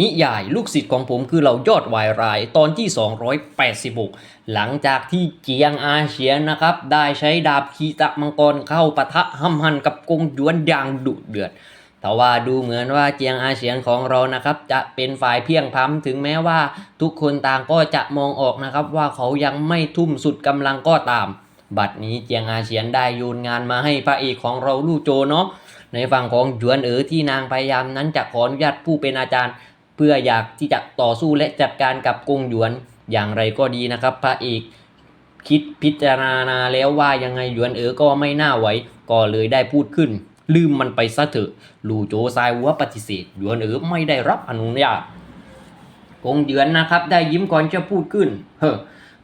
นิยายลูกศิษย์ของผมคือเรายอดวายรายตอนที่ 286 หลังจากที่เจียงอาเฉียนนะครับ ได้ใช้ดาบคีตะมังกรเข้าปะทะห้ำหันกับกงหยวนอย่างดุเดือด แต่ว่าดูเหมือนว่าเจียงอาเฉียนของเรานะครับ จะเป็นฝ่ายเพียงพ้ำถึงแม้ว่าทุกคนต่างก็จะมองออกนะครับ ว่าเขายังไม่ทุ่มสุดกำลังก็ตาม บัดนี้เจียงอาเฉียนได้โยนงานมาให้พระเอกของเราลู่โจเนาะในฝั่งของหยวนเอ๋อที่นางพยายามนั้นจะขออนุญาตผู้เป็นอาจารย์ เพื่ออยากที่จะต่อสู้และจัดการกับกงหยวนอย่างไรก็ดีนะครับ พระเอกคิดพิจารณาแล้วว่ายังไงหยวนเอ๋อก็ไม่น่าไหวก็เลยได้พูดขึ้น ลืมมันไปซะเถอะลู่โจซายหัวปฏิเสธหยวนเอ๋อไม่ได้รับอนุญาตกงหยวนนะครับ ได้ยิ้มก่อนจะพูดขึ้น เฮ้อ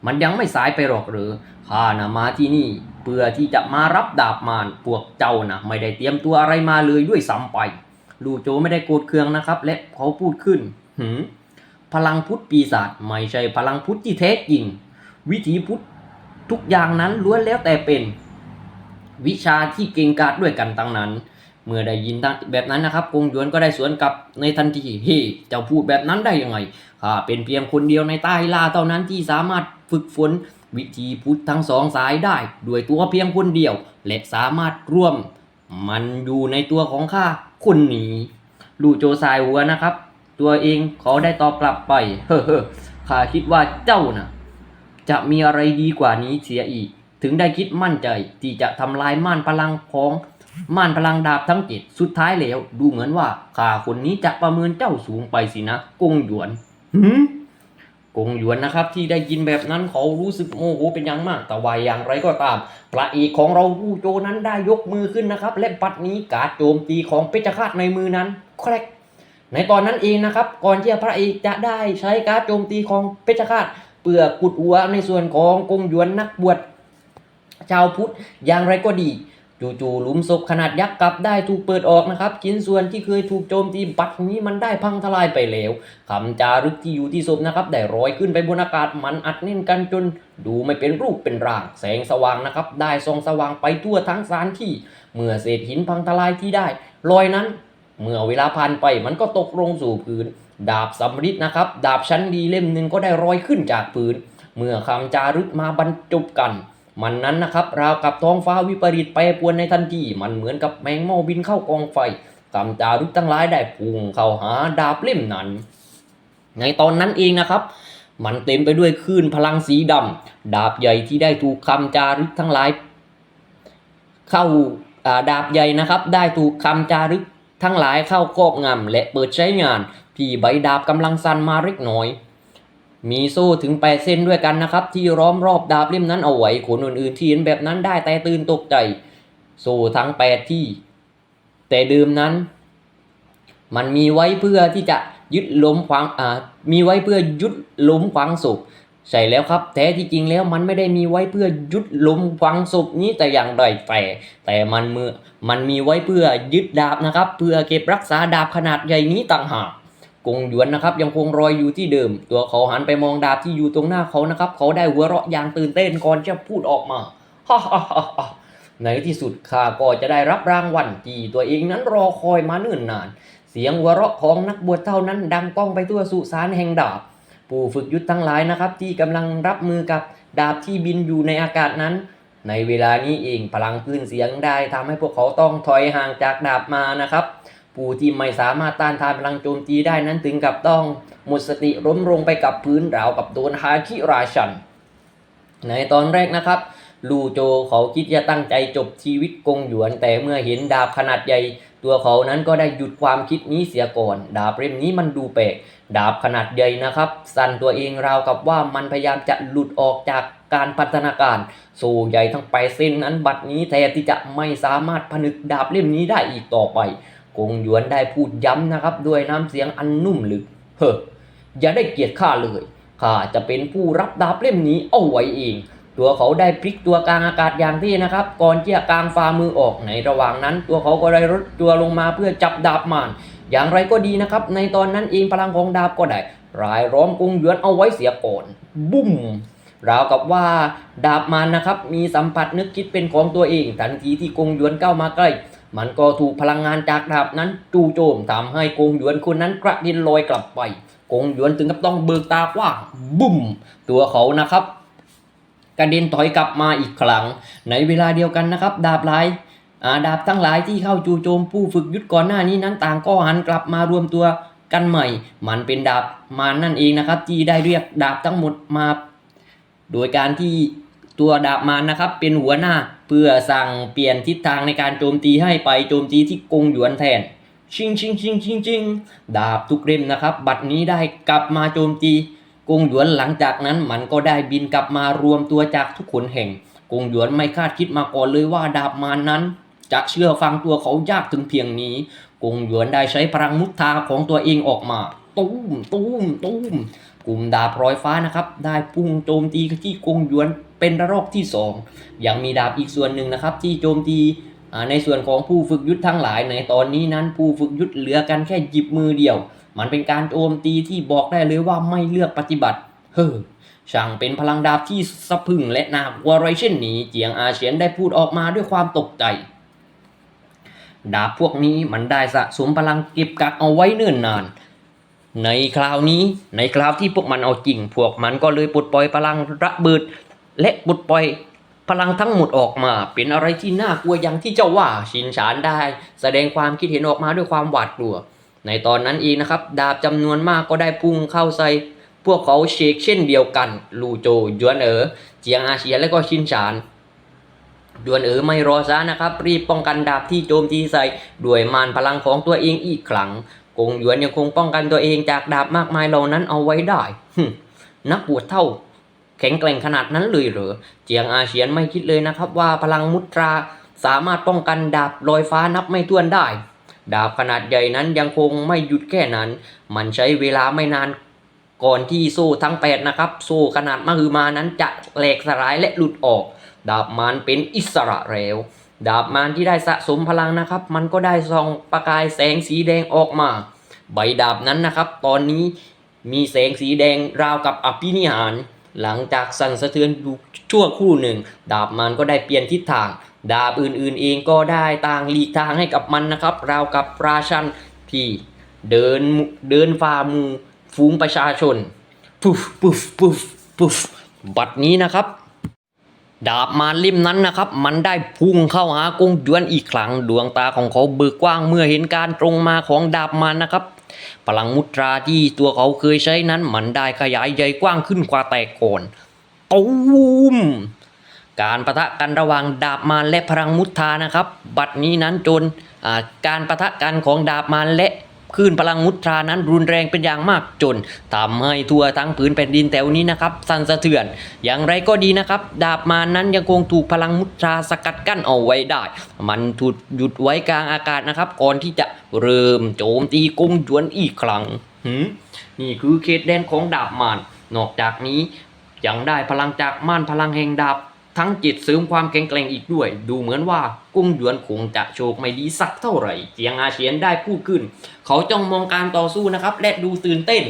มันยังไม่สายไปหรอกหรือข้านะมาที่นี่ เพื่อที่จะมารับดาบมารพวกเจ้านะไม่ได้เตรียมตัวอะไรมาเลยด้วยซ้ำไป ลูโจไม่ได้โกรธเคืองนะครับ และเขาพูดขึ้นหืมพลังพุทธปีศาจไม่ใช่พลังพุทธที่แท้จริง วิถีพุทธทุกอย่างนั้นล้วนแล้วแต่เป็น วิชาที่เก่งกาจด้วยกันตั้งนั้น เมื่อได้ยินแบบนั้นนะครับกงหยวนก็ได้สวนกลับในทันทีเฮ้เจ้าพูดแบบนั้นได้ยังไงข้าเป็นเพียงคนเดียวในใต้ล่าเท่านั้นที่สามารถฝึกฝนวิธีพุทธทั้งสองสายได้ ด้วยตัวเพียงคนเดียว และสามารถร่วม มันอยู่ในตัวของข้าคนนี้ลูโจสายหัวนะครับ ตัวเองเขาได้ตอบกลับไป เฮ้อเฮ้ข้าคิดว่าเจ้านะจะมีอะไรดีกว่านี้เสียอีก ถึงได้คิดมั่นใจที่จะทำลายม่านพลังของม่านพลังดาบทั้งเจ็ดสุดท้ายแล้ว ดูเหมือนว่าข้าคนนี้จะประเมินเจ้าสูงไปสินะกงหยวนหืม กงหยวนนะครับที่ได้ยินแบบนั้นเขารู้สึกโมโหเป็นอย่างมาก แต่ว่าอย่างไรก็ตาม พระเอกของเราผู้โจนั้นได้ยกมือขึ้นนะครับ และปัดนี้การโจมตีของเพชฌฆาตในมือนั้นแครกในตอนนั้นเองนะครับ ก่อนที่พระเอกจะได้ใช้การโจมตีของเพชฌฆาตเพื่อกุดหัวในส่วนของกงหยวนนักบวชชาวพุทธอย่างไรก็ดี จู่ๆหลุมศพขนาดยักษ์กลับได้ถูกเปิดออกนะครับชิ้นส่วนที่เคยถูกโจมตีบัดนี้มันได้พังทลายไปแล้วคำจารึกที่อยู่ที่ศพนะครับได้ลอยขึ้นไปบนอากาศมันอัดแน่นกันจนดูไม่เป็นรูปเป็นร่าง แสงสว่างนะครับ ได้ส่องสว่างไปทั่วทั้งสานที่ เมื่อเศษหินพังทลายที่ได้ลอยนั้น เมื่อเวลาผ่านไปมันก็ตกลงสู่พื้น ดาบสำริดนะครับ ดาบชั้นดีเล่มหนึ่งก็ได้ลอยขึ้นจากพื้น เมื่อคำจารึกมาบรรจบกัน มันนั้นนะครับราวกับท้องฟ้าวิปริตแปรปวนในทันทีมันเหมือนกับแมงเม่าบินเข้ากองไฟคำจารึกทั้งหลายได้พุ่งเข้าหาดาบเล่มนั้น ในตอนนั้นเองนะครับ มันเต็มไปด้วยคลื่นพลังสีดำดาบใหญ่ที่ได้ถูกคำจารึกทั้งหลาย เข้าอาดาบใหญ่นะครับ ได้ถูกคำจารึกทั้งหลายเข้าครอบงำและเปิดใช้งานที่ใบดาบกำลังสั่นมาเล็กน้อย มีโซ่ถึงแปดเส้นด้วยกันนะครับ ที่ล้อมรอบดาบเล่มนั้นเอาไว้คนอื่นๆที่เห็นแบบนั้นได้แต่ตื่นตกใจโซ่ทั้งแปดที่ แต่เดิมนั้น มันมีไว้เพื่อที่จะยึดล้มขวางอ่ามีไว้เพื่อยุดล้มขวางศพใช่แล้วครับ แท้ที่จริงแล้วมันไม่ได้มีไว้เพื่อยุดล้มขวางศพนี้แต่อย่างใดแต่แต่มันมือมันมีไว้เพื่อยึดดาบนะครับ เพื่อเก็บรักษาดาบขนาดใหญ่นี้ต่างหาก กงหยวนนะครับยังคงรอยอยู่ที่เดิม ตัวเขาหันไปมองดาบที่อยู่ตรงหน้าเขานะครับ เขาได้หัวเราะอย่างตื่นเต้นก่อนจะพูดออกมาฮ่าฮ่าฮ่าในที่สุดข้าก็จะได้รับรางวัลที่ตัวเองนั้นรอคอยมาเนิ่นนาน เสียงหัวเราะของนักบวชเท่านั้น ดังก้องไปทั่วสุสานแห่งดาบ ผู้ฝึกยุทธทั้งหลายนะครับ ที่กำลังรับมือกับดาบที่บินอยู่ในอากาศนั้น ในเวลานี้เองพลังคลื่นเสียงได้ทำให้พวกเขาต้องถอยห่างจากดาบมานะครับ ผู้ที่ไม่สามารถต้านทานพลังโจมตีได้นั้นถึงกับต้องหมดสติล้มลงไปกับพื้นราวกับโดนฮาคิราชัน ในตอนแรกนะครับ ลูโจเขาคิดจะตั้งใจจบชีวิตกงหยวน แต่เมื่อเห็นดาบขนาดใหญ่ ตัวเขานั้นก็ได้หยุดความคิดนี้เสียก่อน ดาบเล่มนี้มันดูแปลกดาบขนาดใหญ่นะครับ สั่นตัวเองราวกับว่ามันพยายามจะหลุดออกจากการพัฒนาการโซ่ใหญ่ทั้งไปเส้นนั้นบัดนี้แทบที่จะไม่สามารถผนึกดาบเล่มนี้ได้อีกต่อไป กงหยวนได้พูดย้ำนะครับ ด้วยน้ำเสียงอันนุ่มลึก เฮ้ออย่าได้เกียดข้าเลยข้าจะเป็นผู้รับดาบเล่มนี้เอาไว้เอง ตัวเขาได้พลิกตัวกลางอากาศอย่างที่นะครับ ก่อนที่จะกางฝ่ามือออกในระหว่างนั้น ตัวเขาก็ได้ลดตัวลงมาเพื่อจับดาบมานอย่างไรก็ดีนะครับ ในตอนนั้นเองพลังของดาบก็ได้รายล้อมกงหยวนเอาไว้เสียก่อนบุ้มราวกับว่าดาบมันนะครับ มีสัมผัสนึกคิดเป็นของตัวเองทันทีที่กงหยวนก้ามาใกล้ มันก็ถูกพลังงานจากดาบนั้นจู่โจมทำให้กงหยวนคนนั้นกระเด็นลอยกลับไป กงหยวนถึงกับต้องเบิกตากว้างบุ้ม ตัวเขานะครับกระเด็นถอยกลับมาอีกครั้ง ในเวลาเดียวกันนะครับ ดาบหลายอาดาบทั้งหลายที่เข้าจู่โจมผู้ฝึกยุทธก่อนหน้านี้นั้นต่างก็หันกลับมารวมตัวกันใหม่ มันเป็นดาบมานั่นเองนะครับที่ได้เรียกดาบทั้งหมดมา โดยการที่ ตัวดาบมารนะครับเป็นหัวหน้าเพื่อสั่งเปลี่ยนทิศทางในการโจมตีให้ไปโจมตีที่กงหยวนแทนชิงชิงชิงชิงชิงดาบทุกเล่มนะครับ บัดนี้ได้กลับมาโจมตีกงหยวนหลังจากนั้นมันก็ได้บินกลับมารวมตัวจากทุกขนแห่งกงหยวนไม่คาดคิดมาก่อนเลยว่าดาบมารนั้น จะเชื่อฟังตัวเขายากถึงเพียงนี้กงหยวนได้ใช้พลังมุทาของตัวเองออกมา ตุ้มตุ้มตุ้มกลุ่มดาบรอยฟ้านะครับ ได้พุ่งโจมตีที่กงหยวน เป็นระลอกที่สองยังมีดาบอีกส่วนหนึ่งนะครับที่โจมตีในส่วนของผู้ฝึกยุทธทั้งหลายในตอนนี้นั้นผู้ฝึกยุทธเหลือกันแค่หยิบมือเดียว มันเป็นการโจมตีที่บอกได้เลยว่าไม่เลือกปฏิบัติ เฮ้อช่างเป็นพลังดาบที่สะพึงและน่ากลัวไรเช่นนี้ เจียงอาเฉียนได้พูดออกมาด้วยความตกใจ ดาบพวกนี้มันได้สะสมพลังเก็บกักเอาไว้เนิ่นนาน ในคราวนี้ในคราวที่พวกมันเอาจริง พวกมันก็เลยปลดปล่อยพลังระเบิด และปลดปล่อยพลังทั้งหมดออกมา เป็นอะไรที่น่ากลัวอย่างที่เจ้าว่าชินฉานได้ แสดงความคิดเห็นออกมาด้วยความหวาดกลัว ในตอนนั้นเองนะครับ ดาบจำนวนมากก็ได้พุ่งเข้าใส่พวกเขาเชกเช่นเดียวกัน ลูโจยวนเอ๋อเจียงอาเฉียนและก็ชินฉานยวนเอ๋อไม่รอช้านะครับ รีบป้องกันดาบที่โจมตีใส่ด้วยมานพลังของตัวเองอีกครั้งกงหยวนยังคงป้องกันตัวเองจากดาบมากมายเหล่านั้นเอาไว้ได้หนักบวชเท่า แข็งแกร่งขนาดนั้นเลยเหรอ เจียงอาเฉียนไม่คิดเลยนะครับ ว่าพลังมุตราสามารถป้องกันดาบลอยฟ้านับไม่ถ้วนได้ ดาบขนาดใหญ่นั้นยังคงไม่หยุดแค่นั้น มันใช้เวลาไม่นานก่อนที่โซ่ทั้งแปดนะครับ โซ่ขนาดมหึมานั้นจะแหลกสลายและหลุดออก ดาบมารเป็นอิสระแล้วดาบมารที่ได้สะสมพลังนะครับ มันก็ได้ส่องประกายแสงสีแดงออกมา ใบดาบนั้นนะครับ ตอนนี้มีแสงสีแดงราวกับอภินิหาร หลังจากสั่นสะเทือนอยู่ชั่วครู่หนึ่ง ดาบมันก็ได้เปลี่ยนทิศทาง ดาบอื่นๆเองก็ได้ต่างหลีกทางให้กับมันนะครับ ราวกับราชันที่เดินเดินฝ่ามูฝูงประชาชนปุฟปุฟปุฟปุฟบัดนี้นะครับดาบมารเล่มนั้นนะครับ มันได้พุ่งเข้าหากงหยวนอีกครั้ง ดวงตาของเขาเบิกกว้างเมื่อเห็นการตรงมาของดาบมารนะครับ พลังมุตราที่ตัวเขาเคยใช้นั้นมันได้ขยายใหญ่กว้างขึ้นกว่าแต่ก่อนตูมการประทะกันระหว่างดาบมารและพลังมุตรานะครับ บัดนี้นั้นจนการประทะกันของดาบมารและ คลื่นพลังมุตรานั้นรุนแรงเป็นอย่างมากจนทำให้ทั่วทั้งผืนแผ่นดินแถวนี้นะครับสั่นสะเทือน อย่างไรก็ดีนะครับ ดาบมานั้นยังคงถูกพลังมุตราสกัดกั้นเอาไว้ได้ มันถูกหยุดไว้กลางอากาศนะครับ ก่อนที่จะเริ่มโจมตีกงหยวนอีกครั้งหืนี่คือเขตแดนของดาบมารนอกจากนี้ยังได้พลังจากม่านพลังแห่งดาบ ทั้งจิตเสริมความแข็งแกร่งอีกด้วย ดูเหมือนว่ากุ้งหยวนคงจะโชคไม่ดีสักเท่าไหร่เจียงอาเฉียนได้พูดขึ้น เขาจ้องมองการต่อสู้นะครับ และดูตื่นเต้น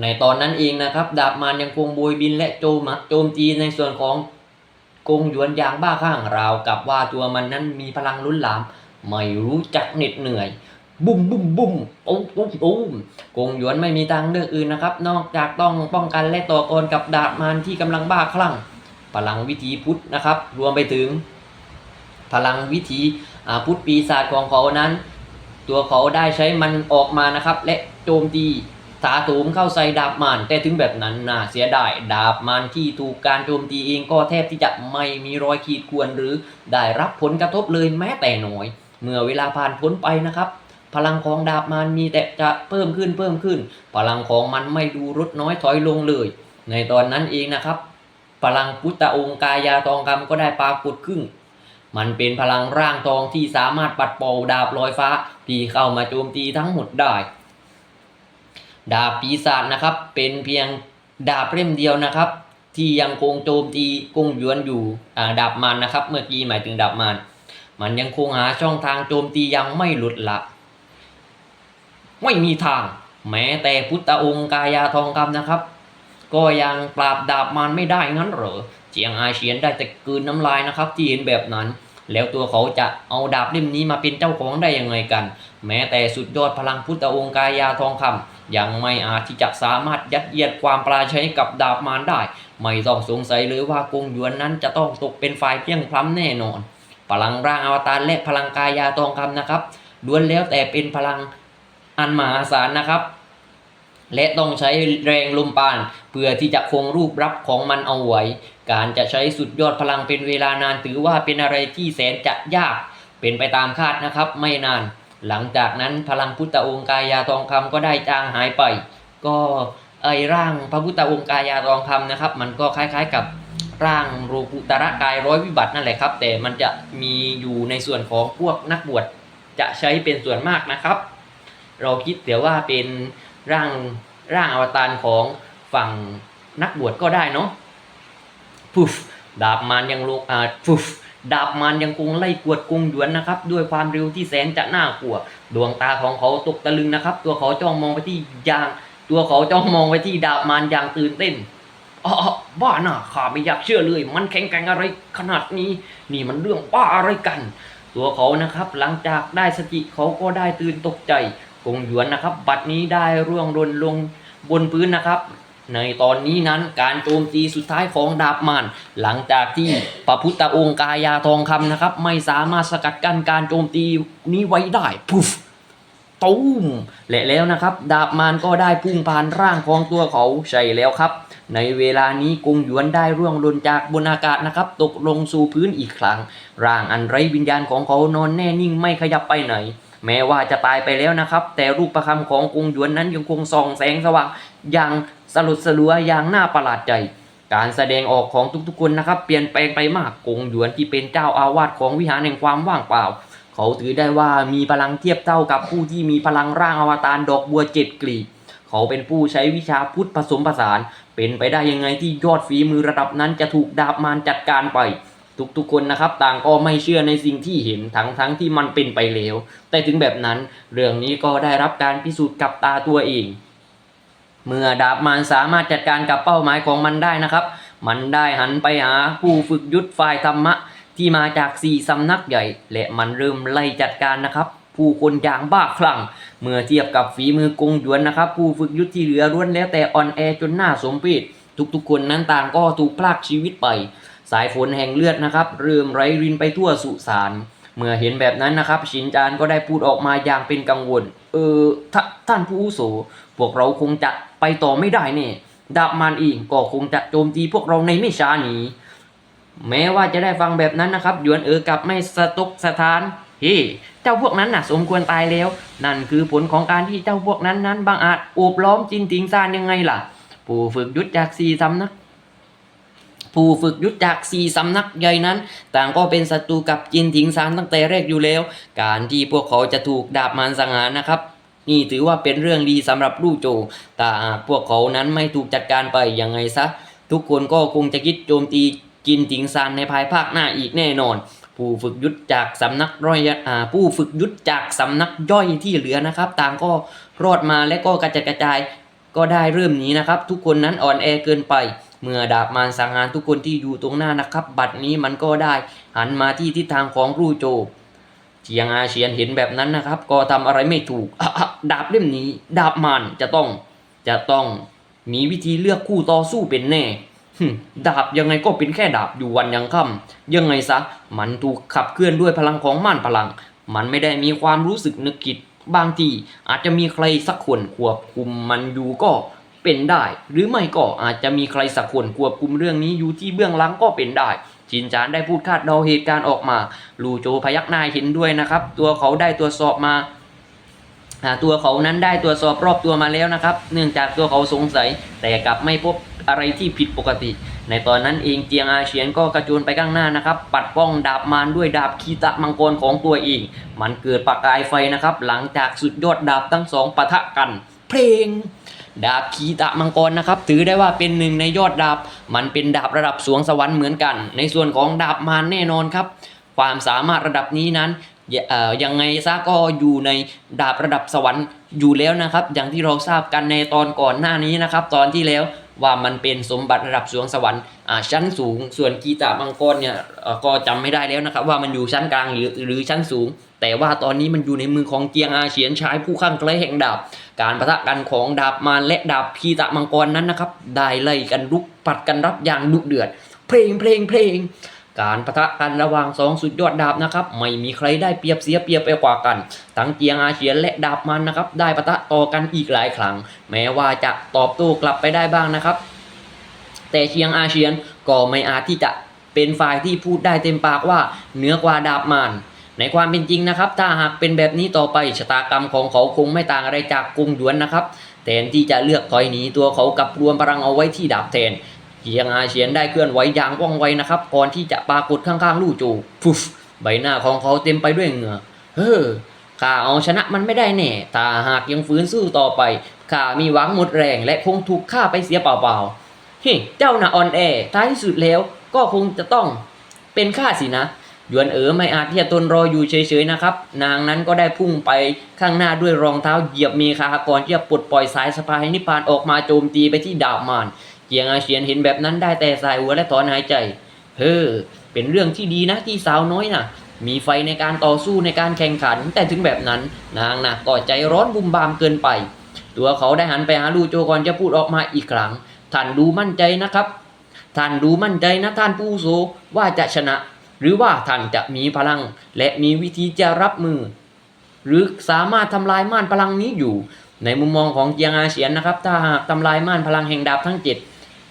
ในตอนนั้นเองนะครับ ดาบมารยังคงโบยบินและโจมโจมตีในส่วนของกงหยวนอย่างบ้าคลั่งราวกับว่าตัวมันนั้นมีพลังล้นหลาม ไม่รู้จักเหน็ดเหนื่อย บุ้มบุ้มบุ้มตุ้มตุ้มตุ้มกงหยวนไม่มีทางเลือกอื่นนะครับ นอกจากต้องป้องกันและต่อกรกับดาบมารที่กำลังบ้าคลั่ง พลังวิถีพุทธนะครับ รวมไปถึง พลังวิถีพุทธปีศาจของเขานั้น ตัวเขาได้ใช้มันออกมานะครับ และโจมตีถาโถมเข้าใส่ดาบมารแต่ถึงแบบนั้นน่าเสียดายดาบมารที่ถูกการโจมตีเองก็แทบที่จะไม่มีรอยขีดข่วนหรือได้รับผลกระทบเลยแม้แต่น้อย เมื่อเวลาผ่านพ้นไปนะครับ พลังของดาบมารมีแต่จะเพิ่มขึ้นเพิ่มขึ้น พลังของมันไม่ดูลดน้อยถอยลงเลย ในตอนนั้นเองนะครับ พลังพุทธองค์กายาทองคำก็ได้ปรากฏขึ้น มันเป็นพลังร่างทองที่สามารถปัดเป่าดาบลอยฟ้าที่เข้ามาโจมตีทั้งหมดได้ ดาบปีศาจนะครับ เป็นเพียงดาบเล่มเดียวนะครับ ที่ยังคงโจมตีกงหยวนอยู่อ่าดาบมันนะครับ เมื่อกี้หมายถึงดาบมัน มันยังคงหาช่องทางโจมตียังไม่หลุดละ ไม่มีทาง แม้แต่พุทธองค์กายาทองคำนะครับ ก็ยังปราบดาบมันไม่ได้งั้นเหรอเจียงอาเฉียนได้แต่กืนน้ำลายนะครับ ที่เห็นแบบนั้น แล้วตัวเขาจะเอาดาบเล่มนี้มาเป็นเจ้าของได้ยังไงกัน แม้แต่สุดยอดพลังพุทธองค์กายาทองคำยังไม่อาจที่จะสามารถยัดเยียดความปราชัยกับดาบมารได้ ไม่ต้องสงสัยเลยว่ากงหยวนนั้นจะต้องตกเป็นฝ่ายเพียงพล้ำแน่นอนพลังร่างอวตารและพลังกายาทองคำนะครับล้วนแล้วแต่เป็นพลัง อันมหาศาลนะครับ และต้องใช้แรงลมปาน เพื่อที่จะคงรูปรับของมันเอาไว้ การจะใช้สุดยอดพลังเป็นเวลานานถือว่าเป็นอะไรที่แสนจะยาก เป็นไปตามคาดนะครับไม่นาน หลังจากนั้นพลังพุทธองค์กายาทองคำก็ได้จางหายไป ก็ไอร่างพระพุทธองค์กายาทองคำนะครับ มันก็คล้ายๆกับร่างโรกุตระกายร้อยวิบัตินั่นแหละครับ แต่มันจะมีอยู่ในส่วนของพวกนักบวชจะใช้เป็นส่วนมากนะครับ เราคิดเดี๋ยว่าเป็นร่างร่างอวตารของฝั่งนักบวชก็ได้เนาะฟุฟดาบมันยังลงอ่าฟุฟดาบมันยังคงไล่กวดกงหยวนนะครับ ด้วยความเร็วที่แสนจะน่ากลัว ดวงตาของเขาตกตะลึงนะครับ ตัวเขาจ้องมองไปที่ยาง ตัวเขาจ้องมองไปที่ดาบมันอย่างตื่นเต้นอ๋อบ้าน่ะข้าไม่อยากเชื่อเลย มันแข็งแกร่งอะไรขนาดนี้ นี่มันเรื่องบ้าอะไรกัน ตัวเขานะครับ หลังจากได้สติเขาก็ได้ตื่นตกใจ กงหยวนนะครับบัดนี้ได้ร่วงหล่นลงบนพื้นนะครับ ในตอนนี้นั้นการโจมตีสุดท้ายของดาบมานหลังจากที่พระพุทธองค์กายาทองคำนะครับ ไม่สามารถสกัดกั้นการโจมตีนี้ไว้ได้พุฟตูมและแล้วนะครับ ดาบมารก็ได้พุ่งผ่านร่างของตัวเขาใช่แล้วครับ ในเวลานี้กงหยวนได้ร่วงหล่นจากบนอากาศนะครับ ตกลงสู่พื้นอีกครั้ง ร่างอันไร้วิญญาณของเขานอนแน่นิ่งไม่ขยับไปไหน แม้ว่าจะตายไปแล้วนะครับ แต่รูปประคำของกงหยวนนั้นยังคงส่องแสงสว่างอย่างสลุดสลัวอย่างน่าประหลาดใจ การแสดงออกของทุกๆคนนะครับ เปลี่ยนแปลงไปมากกงหยวนที่เป็นเจ้าอาวาสของวิหารแห่งความว่างเปล่า เขาถือได้ว่ามีพลังเทียบเท่ากับผู้ที่มีพลังร่างอวตารดอกบัวเจ็ดกลีบเขาเป็นผู้ใช้วิชาพุทธผสมผสาน เป็นไปได้ยังไงที่ยอดฝีมือระดับนั้นจะถูกดาบมารจัดการไป ทุกๆคนนะครับ ต่างก็ไม่เชื่อในสิ่งที่เห็นทั้งทั้งๆที่มันเป็นไปแล้ว แต่ถึงแบบนั้นเรื่องนี้ก็ได้รับการพิสูจน์กับตาตัวเอง เมื่อดาบมารสามารถจัดการกับเป้าหมายของมันได้นะครับ มันได้หันไปหาผู้ฝึกยุทธฝ่ายธรรมะ ที่มาจากสี่สำนักใหญ่ และมันเริ่มไล่จัดการนะครับ ผู้คนอย่างบ้าคลั่ง เมื่อเทียบกับฝีมือกงหยวนนะครับ ผู้ฝึกยุทธที่เหลือล้วนแล้วแต่อ่อนแอจนหน่าสมเพชทุกๆคนนั้นต่างก็ถูกพลากชีวิตไปายฝนแห่งเลือดนะครับ เริ่มไหลรินไปทั่วสุสานเมื่อเห็นแบบนั้นนะครับ ชินจานก็ได้พูดออกมาอย่างเป็นกังวล เออทท่านผู้อุโสพวกเราคงจะไปต่อไม่ได้แน่ดาบมารเองก็คงจะโจมตีพวกเราในไม่ช้านี้ แม้ว่าจะได้ฟังแบบนั้นนะครับหยวนเออกลับไม่สะตกสะท้านเฮ้เจ้าพวกนั้นน่ะสมควรตายแล้ว นั่นคือผลของการที่เจ้าพวกนั้นนั้นบางอาจโอบล้อมจินติงซานยังไงล่ะ ผู้ฝึกยุทธจากสี่สำนัก ผู้ฝึกยุทธจากสี่สำนักใหญ่นั้น ต่างก็เป็นศัตรูกับจินถิงซานตั้งแต่แรกอยู่แล้ว การที่พวกเขาจะถูกดาบมารสังหารนะครับนี่ถือว่าเป็นเรื่องดีสำหรับลู่โจแต่พวกเขานั้นไม่ถูกจัดการไปยังไงซะ ทุกคนก็คงจะคิดโจมตีจินถิงซานในภายภาคหน้าอีกแน่นอน ผู้ฝึกยุทธจากสำนักร้อยอ่าผู้ฝึกยุทธจากสำนักย่อยที่เหลือนะครับ ต่างก็รอดมาและก็กระจัดกระจายก็ได้เริ่มนี้นะครับ ทุกคนนั้นอ่อนแอเกินไป เมื่อดาบมารสังหารทุกคนที่อยู่ตรงหน้านะครับ บัดนี้มันก็ได้หันมาที่ทิศทางของรูโจเจียงอาเฉียนเห็นแบบนั้นนะครับ ก็ทำอะไรไม่ถูกดาบเล่มนี้ ดาบมารจะต้องจะต้องมีวิธีเลือกคู่ต่อสู้เป็นแน่ดาบยังไงก็เป็นแค่ดาบอยู่วันยังค่ำยังไงซะ มันถูกขับเคลื่อนด้วยพลังของม่านพลัง มันไม่ได้มีความรู้สึกนึกคิดบางทีอาจจะมีใครสักคนควบคุมมันอยู่ก็ เป็นได้ หรือไม่ก็อาจจะมีใครสักคนควบคุมเรื่องนี้อยู่ที่เบื้องหลังก็เป็นได้ชินจานได้พูดคาดเดาเหตุการณ์ออกมา ลูโจพยักหน้าเห็นด้วยนะครับ ตัวเขาได้ตรวจสอบมาตัวเขานั้นได้ตรวจสอบรอบตัวมาแล้วนะครับ เนื่องจากตัวเขาสงสัย แต่กลับไม่พบอะไรที่ผิดปกติ ในตอนนั้นเองเจียงอาเฉียนก็กระโจนไปข้างหน้านะครับ ปัดป้องดาบมารด้วยดาบคีตะมังกรของตัวเอง มันเกิดประกายไฟนะครับ หลังจากสุดยอดดาบทั้งสองปะทะกัน เพลง ดาบคีตะมังกรนะครับ ถือได้ว่าเป็นหนึ่งในยอดดาบ มันเป็นดาบระดับสวงสวรรค์เหมือนกัน ในส่วนของดาบมารแน่นอนครับ ความสามารถระดับนี้นั้นย,ยังไงซะก็อยู่ในดาบระดับสวรรค์อยู่แล้วนะครับ อย่างที่เราทราบกันในตอนก่อนหน้านี้นะครับ ตอนที่แล้วว่ามันเป็นสมบัติระดับสวงสวรรค์ชั้นสูง ส่วนกีตามังกรเนี่ยก็จำไม่ได้แล้วนะครับ ว่ามันอยู่ชั้นกลางหรือหรือชั้นสูง แต่ว่าตอนนี้มันอยู่ในมือของเจียงอาเฉียนชายผู้ข้างไกลแห่งดาบ การประทะกันของดาบมารและดาบพีตะมังกรนั้นนะครับ ได้ไล่กันลุกปัดกันรับอย่างดุเดือด เพลงเพลงเพลง การประทะกันระหว่างสองสุดยอดดาบนะครับไม่มีใครได้เปรียบเสียเปรียบไปกว่ากัน ทั้งเจียงอาเฉียนและดาบมันนะครับ ได้ประทะต่อกันอีกหลายครั้ง แม้ว่าจะตอบโต้กลับไปได้บ้างนะครับ แต่เชียงอาเฉียนก็ไม่อาจที่จะเป็นฝ่ายที่พูดได้เต็มปากว่าเหนือกว่าดาบมาร ในความเป็นจริงนะครับ ถ้าหากเป็นแบบนี้ต่อไปชะตากรรมของเขาคงไม่ต่างอะไรจากกรุงหยวนนะครับแทนที่จะเลือกถอยหนีตัวเขากลับรวมพลังเอาไว้ที่ดาบแทนเจียงอาเฉียนได้เคลื่อนไหวอย่างว่องไวนะครับก่อนที่จะปรากฏข้างๆลู่จูฟุฟใบหน้าของเขาเต็มไปด้วยเหงื่อเฮ้อข้าเอาชนะมันไม่ได้แน่ถ้าหากยังฝืนสู้ต่อไปข้ามีหวังหมดแรงและคงถูกฆ่าไปเสียเปล่าๆเฮ้เจ้าน่ะอ่อนแอท้ายที่สุดแล้วก็คงจะต้องเป็นข้าสินะ ยวนเอ๋อไม่อาจที่จะทนรออยู่เฉยๆนะครับ นางนั้นก็ได้พุ่งไปข้างหน้าด้วยรองเท้าเหยียบเมคาก่อนที่จะปลดปล่อยสายสะพายนิพานออกมาโจมตีไปที่ดาบมารเจียงอาเฉียนเห็นแบบนั้นได้แต่สายหัวและถอนหายใจเฮ้อเป็นเรื่องที่ดีนะที่สาวน้อยน่ะ มีไฟในการต่อสู้ในการแข่งขัน แต่ถึงแบบนั้น นางน่ะก็ใจร้อนบุมบามเกินไป ตัวเขาได้หันไปหาลูโจก่อนจะพูดออกมาอีกครั้งท่านดูมั่นใจนะครับท่านดูมั่นใจนะท่านผู้โสว่าจะชนะ หรือว่าท่านจะมีพลัง และมีวิธีจะรับมือ หรือสามารถทำลายม่านพลังนี้อยู่ ในมุมมองของเจียงอาเฉียนนะครับ ถ้าหากทำลายม่านพลังแห่งดาบทั้งเจ็ด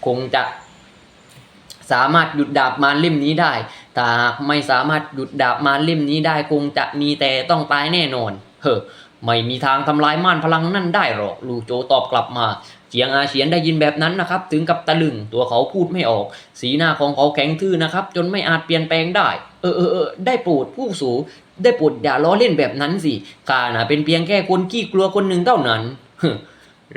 คงจะสามารถหยุดดาบมารเล่มนี้ได้ถ้าหากไม่สามารถหยุดดาบมารเล่มนี้ได้คงจะมีแต่ต้องตายแน่นอน เฮ้อไม่มีทางทำลายม่านพลังนั่นได้หรอกลูโจตอบกลับมา เจียงอาเฉียนได้ยินแบบนั้นนะครับ ถึงกับตะลึงตัวเขาพูดไม่ออก สีหน้าของเขาแข็งทื่อนะครับ จนไม่อาจเปลี่ยนแปลงได้ เออเออเออได้โปรดผู้สูงได้โปรดอย่าล้อเล่นแบบนั้นสิข้าน่ะเป็นเพียงแค่คนขี้กลัวคนหนึ่งเท่านั้น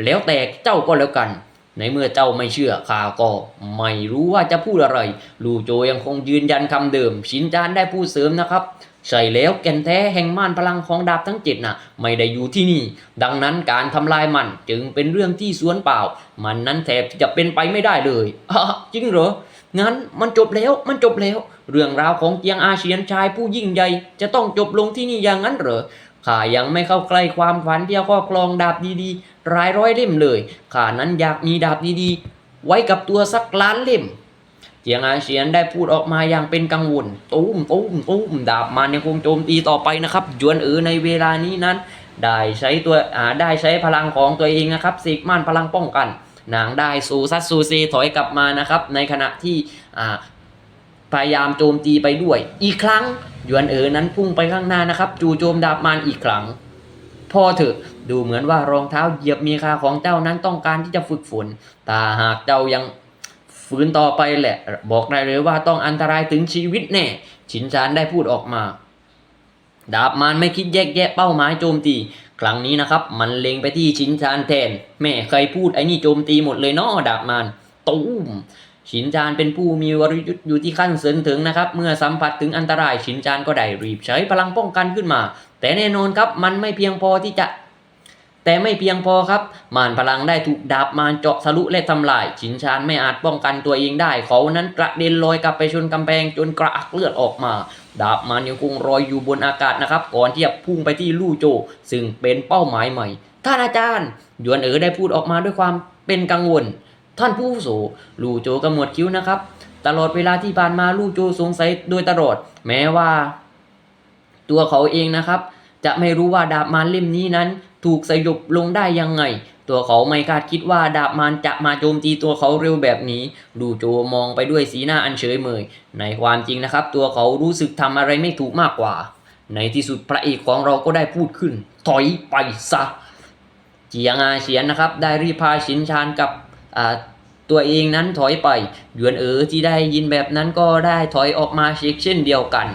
แล้วแต่เจ้าก็แล้วกัน ในเมื่อเจ้าไม่เชื่อข้าก็ไม่รู้ว่าจะพูดอะไร ลูโจยังคงยืนยันคำเดิม ชินจานได้พูดเสริมนะครับ ใช่แล้วแก่นแท้แห่งม่านพลังของดาบทั้งเจ็ดน่ะไม่ได้อยู่ที่นี่ ดังนั้นการทำลายมันจึงเป็นเรื่องที่สวนเปล่า มันนั้นแทบจะเป็นไปไม่ได้เลยอะจริงเหรองั้นมันจบแล้วมันจบแล้ว เรื่องราวของเจียงอาเฉียนชายผู้ยิ่งใหญ่ จะต้องจบลงที่นี่อย่างนั้นเหรอข้ายังไม่เข้าใกล้ความฝันที่จะครอบครองดาบดีๆรายร้อยเล่มเลยข้านั้นอยากมีดาบดีๆ ไว้กับตัวสักล้านเล่ม เจียงอาเฉียนได้พูดออกมาอย่างเป็นกังวลตุ้มตุ้มตุ้มดาบมันยังคงโจมตีต่อไปนะครับยวนเออในเวลานี้นั้น ได้ใช้ตัวอ่าได้ใช้พลังของตัวเองนะครับสิกม่านพลังป้องกัน นางได้ซูซัตซูเซถอยกลับมานะครับ ในขณะที่อ่าพยายามโจมตีไปด้วย อีกครั้งยวนเอ๋อนั้นพุ่งไปข้างหน้านะครับ จู่โจมดาบมารอีกครั้ง พอเถอะดูเหมือนว่ารองเท้าเหยียบมีคาของเจ้านั้นต้องการที่จะฝึกฝนแต่หากเจ้ายัง ฝืนต่อไปแหละ บอกได้เลยว่าต้องอันตรายถึงชีวิตแน่ ชินชานได้พูดออกมา ดาบมารไม่คิดแยกแยะเป้าหมายโจมตี ครั้งนี้นะครับ มันเล็งไปที่ชินชานแทน แม่เคยพูดไอ้นี่โจมตีหมดเลยเนาะดาบมารตูมชินชานเป็นผู้มีวรยุทธ์อยู่ที่ขั้นเสริญถึงนะครับ เมื่อสัมผัสถึงอันตรายชินชานก็ได้รีบใช้พลังป้องกันขึ้นมา แต่แน่นอนครับมันไม่เพียงพอที่จะ แต่ไม่เพียงพอครับมารพลังได้ถูกดาบมารเจาะทะลุและทำลาย ชินชานไม่อาจป้องกันตัวเองได้ เขานั้นกระเด็นลอยกลับไปชนกำแพงจนกระอักเลือดออกมา ดาบมารยังคงลอยอยู่บนอากาศนะครับ ก่อนที่จะพุ่งไปที่ลู่โจ ซึ่งเป็นเป้าหมายใหม่ท่านอาจารย์หยวนเอ๋อได้พูดออกมาด้วยความเป็นกังวล ท่านผู้อาวุโสลู่โจกำหนดคิ้วนะครับ ตลอดเวลาที่ผ่านมาลู่โจสงสัยโดยตลอด แม้ว่า ตัวเขาเองนะครับ จะไม่รู้ว่าดาบมารเล่มนี้นั้นถูกสยบลงได้ยังไง ตัวเขาไม่คาดคิดว่าดาบมารจะมาโจมตีตัวเขาเร็วแบบนี้ ดูโจมองไปด้วยสีหน้าอันเฉยเมย ในความจริงนะครับ ตัวเขารู้สึกทำอะไรไม่ถูกมากกว่า ในที่สุดพระเอกของเราก็ได้พูดขึ้น ถอยไปซะเจียงอาเฉียนนะครับ ได้รีพาชินชานกับตัวเองนั้นถอยไปหยวนเอ๋อที่ได้ยินแบบนั้นก็ได้ถอยออกมาเช่นเดียวกัน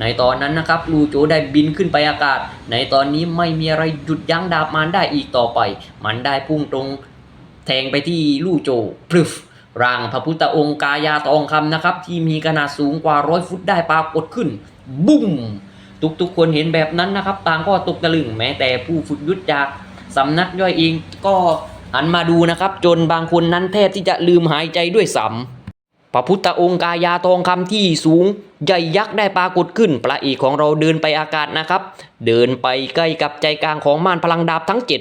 ในตอนนั้นนะครับลูโจได้บินขึ้นไปอากาศ ในตอนนี้ไม่มีอะไรหยุดยั้งดาบมารได้อีกต่อไป มันได้พุ่งตรงแทงไปที่ลู่โจพรึฟร่างพระพุทธองค์กายาทองคำนะครับ ที่มีขนาดสูงกว่าร้อยฟุตได้ปรากฏขึ้น บุ้มทุกๆคนเห็นแบบนั้นนะครับ ต่างก็ตกตะลึงแม้แต่ผู้ฝึกยุทธจากสำนักย่อยเองก็หันมาดูนะครับ จนบางคนนั้นแทบที่จะลืมหายใจด้วยซ้ำ พระพุทธองค์กายาทองคำที่สูงใหญ่ยักษ์ได้ปรากฏขึ้นพระเอกของเราเดินไปอากาศนะครับ เดินไปใกล้กับใจกลางของม่านพลังดาบทั้งเจ็ด